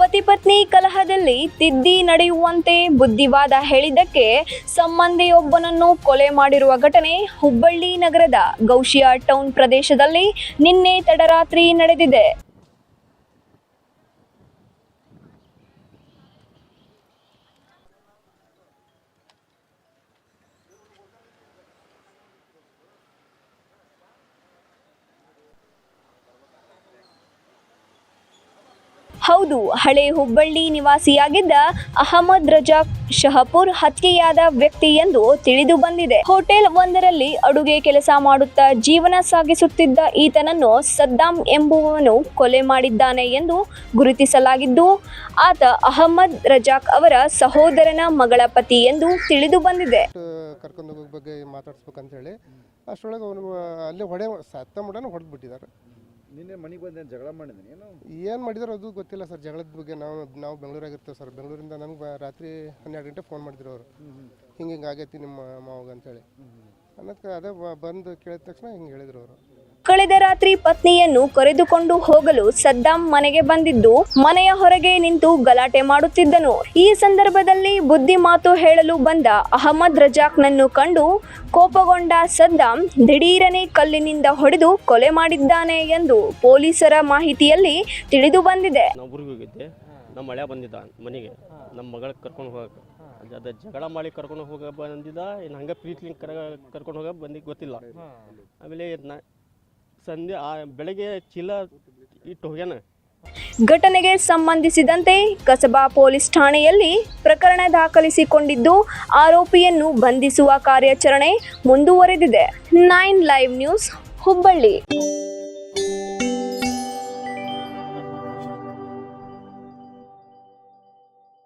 ಪತಿ ಪತ್ನಿ ಕಲಹದಲ್ಲಿ ತಿದ್ದಿ ನಡೆಯುವಂತೆ ಬುದ್ಧಿವಾದ ಹೇಳಿದ್ದಕ್ಕೆ ಸಂಬಂಧಿಯೊಬ್ಬನನ್ನು ಕೊಲೆ ಮಾಡಿರುವ ಘಟನೆ ಹುಬ್ಬಳ್ಳಿ ನಗರದ ಗೌಶಿಯಾ ಟೌನ್ ಪ್ರದೇಶದಲ್ಲಿ ನಿನ್ನೆ ತಡರಾತ್ರಿ ನಡೆದಿದೆ. ಹೌದು, ಹಳೆ ಹುಬ್ಬಳ್ಳಿ ನಿವಾಸಿಯಾಗಿದ್ದ ಅಹಮದ್ ರಜಾಕ್ ಶಹಪುರ್ ಹತ್ಯೆಯಾದ ವ್ಯಕ್ತಿ ಎಂದು ತಿಳಿದು ಬಂದಿದೆ. ಹೋಟೆಲ್ ಒಂದರಲ್ಲಿ ಅಡುಗೆ ಕೆಲಸ ಮಾಡುತ್ತಾ ಜೀವನ ಸಾಗಿಸುತ್ತಿದ್ದ ಈತನನ್ನು ಸದ್ದಾಂ ಎಂಬುವನು ಕೊಲೆ ಮಾಡಿದ್ದಾನೆ ಎಂದು ಗುರುತಿಸಲಾಗಿದ್ದು, ಆತ ಅಹಮದ್ ರಜಾಕ್ ಅವರ ಸಹೋದರನ ಮಗಳ ಪತಿ ಎಂದು ತಿಳಿದು ಬಂದಿದೆ. ನಿನ್ನೆ ಮನೆಗೆ ಬಂದೇನು ಜಗಳ ಮಾಡಿದ್ದೀನಿ ಏನು? ಏನು ಮಾಡಿದ್ರು ಅದು ಗೊತ್ತಿಲ್ಲ ಸರ್ ಜಗಳದ ಬಗ್ಗೆ ನಾವು ನಾವು ಬೆಂಗಳೂರಾಗ ಇರ್ತೇವೆ ಸರ್. ಬೆಂಗಳೂರಿಂದ ನಮ್ಗೆ ರಾತ್ರಿ ಹನ್ನೆರಡು ಗಂಟೆ ಫೋನ್ ಮಾಡಿದ್ರು ಅವರು. ಹಿಂಗೆ ಹಿಂಗೆ ಆಗೈತಿ ನಿಮ್ಮ ಮಾವಾಗ ಅಂತೇಳಿ ಅನ್ನೋದಕ್ಕೆ ಅದೇ ಬಂದು ಕೇಳಿದ ತಕ್ಷಣ ಹಿಂಗೆ ಹೇಳಿದ್ರು ಅವರು. ಕಳೆದ ರಾತ್ರಿ ಪತ್ನಿಯನ್ನು ಕರೆದುಕೊಂಡು ಹೋಗಲು ಸದ್ದಾಂ ಮನೆಗೆ ಬಂದಿದ್ದು, ಮನೆಯ ಹೊರಗೆ ನಿಂತು ಗಲಾಟೆ ಮಾಡುತ್ತಿದ್ದನು. ಈ ಸಂದರ್ಭದಲ್ಲಿ ಬುದ್ಧಿ ಮಾತು ಹೇಳಲು ಬಂದ ಅಹಮದ್ ರಜಾಕ್ನನ್ನು ಕಂಡು ಕೋಪಗೊಂಡ ಸದ್ದಾಂ ದಿಢೀರನೆ ಕಲ್ಲಿನಿಂದ ಹೊಡೆದು ಕೊಲೆ ಮಾಡಿದ್ದಾನೆ ಎಂದು ಪೊಲೀಸರ ಮಾಹಿತಿಯಲ್ಲಿ ತಿಳಿದು ಬಂದಿದೆ. ನಮ್ಮ ಮಳೆ ಬಂದಿದ್ದ ಮನೆಗೆ. ನಮ್ಮ ಮಗಳ ಕರ್ಕೊಂಡು ಹೋಗಕ್ಕೆ. ಅದು ಜಗಳ ಮಾಡಿ ಕರ್ಕೊಂಡು ಹೋಗ ಬಂದಿದ್ದ, ಇನ್ನು ಹಂಗೆ ಕರ್ಕೊಂಡು ಹೋಗ ಬಂದಿ, ಗೊತ್ತಿಲ್ಲ. ಆಮೇಲೆ ಸಂಜೆ ಬೆಳಗ್ಗೆ ಚೀಲ ಇಟ್ಟು ಹೋಗ್ಯಾನ ಘಟನೆಗೆ ಸಂಬಂಧಿಸಿದಂತೆ ಕಸಬಾ ಪೊಲೀಸ್ ಠಾಣೆಯಲ್ಲಿ ಪ್ರಕರಣ ದಾಖಲಿಸಿಕೊಂಡಿದ್ದು, ಆರೋಪಿಯನ್ನು ಬಂಧಿಸುವ ಕಾರ್ಯಾಚರಣೆ ಮುಂದುವರೆದಿದೆ. Nine live news Hubballi.